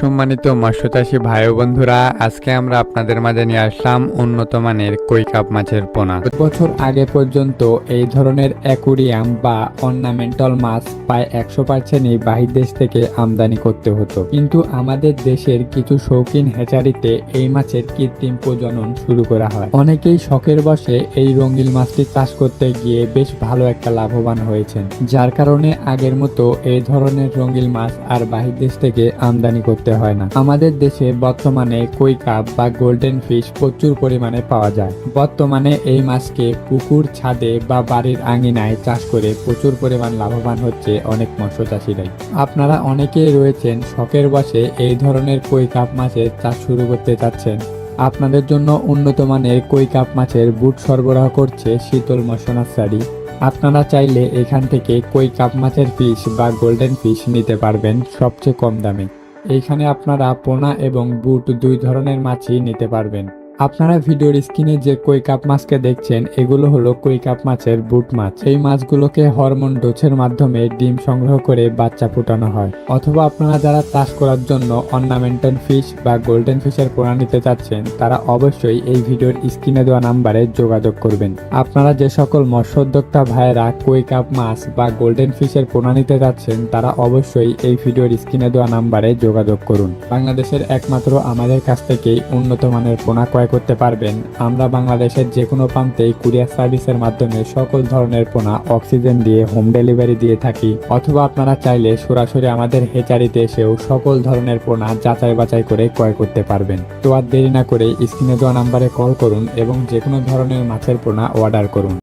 সম্মানিত মৎস্যচাষী ভাই বন্ধুরা, আজকে আমরা আপনাদের মাঝে নিয়ে আসলাম উন্নত মানের কই কাপ মাছের পোনা। বছর আগে পর্যন্ত এই ধরনের অ্যাকুরিয়াম বা অর্নামেন্টাল মাছ প্রায় একশো পার্সেন্টই বাহির দেশ থেকে আমদানি করতে হতো। কিন্তু আমাদের দেশের কিছু শৌখিন হ্যাচারিতে এই মাছের কৃত্রিম প্রজনন শুরু করা হয়। অনেকেই শখের বসে এই রঙিল মাছটি চাষ করতে গিয়ে বেশ ভালো একটা লাভবান হয়েছেন। যার কারণে আগের মতো এই ধরনের রঙিল মাছ আর বাহির দেশ থেকে আমদানি করতে হয় না। আমাদের দেশে বর্তমানে কই কাপ বা গোল্ডেন ফিশ প্রচুর পরিমাণে পাওয়া যায়। বর্তমানে এই মাছকে পুকুর, ছাদে বা বাড়ির আঙিনায় চাষ করে প্রচুর পরিমাণ লাভবান হচ্ছে অনেক মৎস্য চাষিরাই আপনারা অনেকেই রয়েছেন শখের বসে এই ধরনের কই কাপ মাছের চাষ শুরু করতে চাচ্ছেন আপনাদের জন্য উন্নত মানের কই কাপ মাছের বুট সরবরাহ করছে শীতল মৎস্য নার্সারি। আপনারা চাইলে এখান থেকে কই কাপ মাছের ফিশ বা গোল্ডেন ফিশ নিতে পারবেন সবচেয়ে কম দামে। এইখানে আপনারা পোনা এবং বুট দুই ধরনের মাছই নিতে পারবেন। আপনারা ভিডিওর স্ক্রিনে যে কই কাপ মাছকে দেখছেন, এগুলো হলো কই কাপ মাছের বুট মাছ। এই মাছগুলোকে হরমোন ডোছের মাধ্যমে ডিম সংগ্রহ করে বাচ্চা ফুটানো হয়। অথবা আপনারা যারা চাষ করার জন্য অর্নামেন্টাল ফিশ বা গোল্ডেন ফিশের পোনা নিতে চাচ্ছেন, তারা অবশ্যই এই ভিডিওর স্ক্রিনে দেওয়া নাম্বারে যোগাযোগ করবেন। আপনারা যে সকল মৎস্য উদ্যোক্তা ভাইয়েরা কই কাপ মাছ বা গোল্ডেন ফিশের পোনা নিতে চাচ্ছেন, তারা অবশ্যই এই ভিডিওর স্ক্রিনে দেওয়া নাম্বারে যোগাযোগ করুন। বাংলাদেশের একমাত্র আমাদের কাছ থেকেই উন্নত মানের পোনা ক্রয় করতে পারবেন। আমরা বাংলাদেশের যে কোনো প্রান্তেই কুরিয়ার সার্ভিসের মাধ্যমে সকল ধরনের পোনা, অক্সিজেন দিয়ে হোম ডেলিভারি দিয়ে থাকি। অথবা আপনারা চাইলে সরাসরি আমাদের হেচারিতে এসেও সকল ধরনের পোনা যাচাই বাছাই করে ক্রয় করতে পারবেন। তো আর দেরি না করে স্ক্রিনে দেওয়া নাম্বারে কল করুন এবং যে কোনো ধরনের মাছের পোনা অর্ডার করুন।